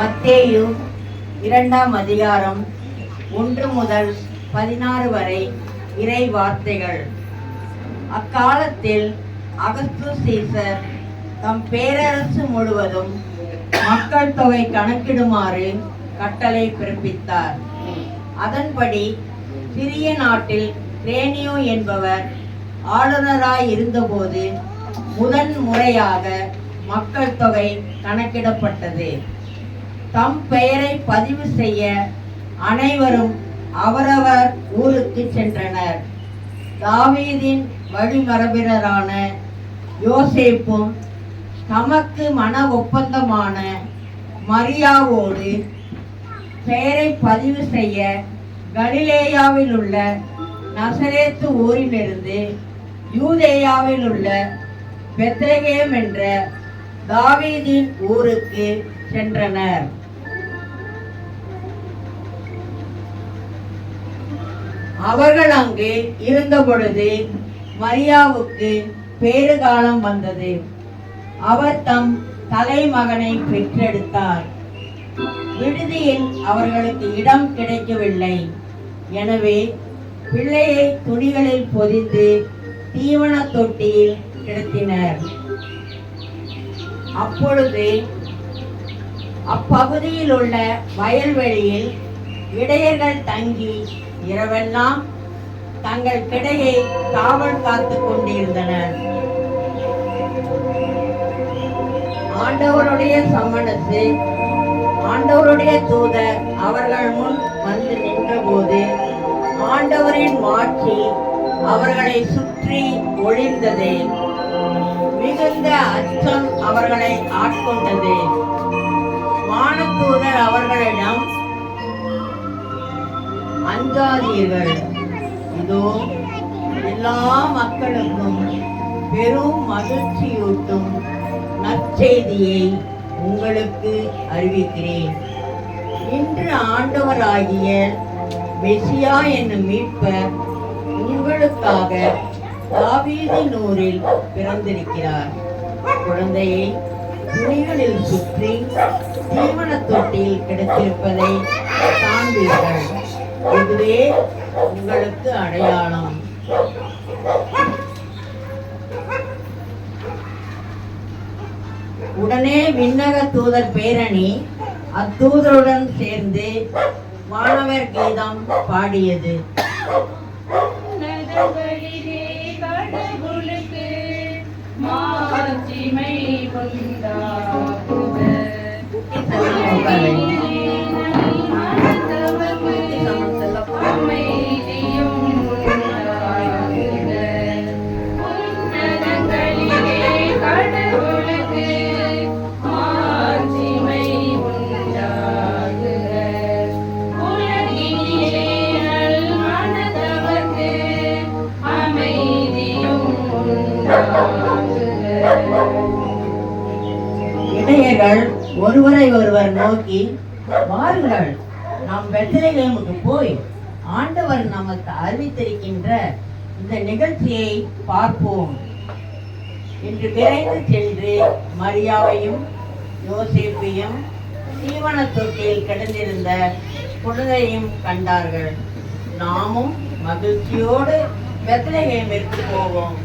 மத்தேயு இரண்டாம் அதிகாரம் ஒன்று முதல் பதினாறு வரை இறை வார்த்தைகள். அக்காலத்தில் அகஸ்து சீசர் தம் பேரரசு முழுவதும் மக்கள் தொகை கணக்கிடுமாறு கட்டளை பிறப்பித்தார். அதன்படி சிறிய நாட்டில் கிரேனியோ என்பவர் ஆளுநராய் இருந்தபோது முதன் முறையாக மக்கள் தொகை கணக்கிடப்பட்டது. தம் பெயரை பதிவு செய்ய அனைவரும் அவரவர் ஊருக்கு சென்றனர். தாவீதின் வழிமரபினரான யோசேப்பும் தமக்கு மன ஒப்பந்தமான மரியாவோடு பெயரை பதிவு செய்ய கலிலேயாவில் உள்ள நசரேத்து ஊரிலிருந்து யூதேயாவில் உள்ள பெத்ரகேம் என்ற தாவீதின் ஊருக்கு சென்றனர். அவர்கள் அங்கு இருந்த பொழுது மரியாவுக்கு பேறுகாலம் வந்தது. அவர் தம் தலைமகனை பெற்றெடுத்தார். விடுதியில் அவர்களுக்கு இடம் கிடைக்கவில்லை. எனவே பிள்ளையை துணிகளில் பொதிந்து தீவன தொட்டியில் கிடத்தினர். அப்பொழுது அப்பகுதியில் உள்ள வயல்வெளியில் இடையர்கள் தங்கி இரவெல்லாம் தங்கள் கிடையை காவல் காத்து கொண்டிருந்தனர். ஆண்டவருடைய சம்மனத்து ஆண்டவருடைய தூதர் அவர்கள் முன் வந்து நின்றபோது ஆண்டவரின் மாற்றி அவர்களை சுற்றி ஒளிர்ந்தது. மிகுந்த அச்சம் அவர்களை ஆட்கொண்டது. வானத்தூதர் அவர்களிடம் அஞ்சாதீர்கள் இதோ எல்லா மக்களுக்கும் பெரும் மகிழ்ச்சியூட்டும் நற்செய்தியை உங்களுக்கு அறிவிக்கிறேன். இன்று ஆண்டவராகிய மெசியா என்னும் மீட்பர் உங்களுக்காக தாவீதின் பிறந்திருக்கிறார். குழந்தையை துணிகளில் சுற்றி தீவன தொட்டியில் கிடைத்திருப்பதை காண்பீர்கள். இதுவே உங்களுக்கு அடையாளம். உடனே விண்ணக தூதர் பேரணி அத்தூதருடன் சேர்ந்து வானவர் கீதம் பாடியது. உன்னதங்களிலே கடவுளுக்கு இடையர்கள் ஒருவரை ஒருவர் நோக்கி வாருங்கள் நாம் பெத்தலேமுக்கு போய் ஆண்டவர் நமக்கு அறிவித்திருக்கின்ற இந்த நிகழ்ச்சியை பார்ப்போம். என்று விரைந்து சென்று மரியாவையும் யோசிப்பையும் தீவன தொட்டியில் கிடந்திருந்த குழந்தையும் கண்டார்கள். நாமும் மகிழ்ச்சியோடு பெத்லகேமிற்கு போவோம்.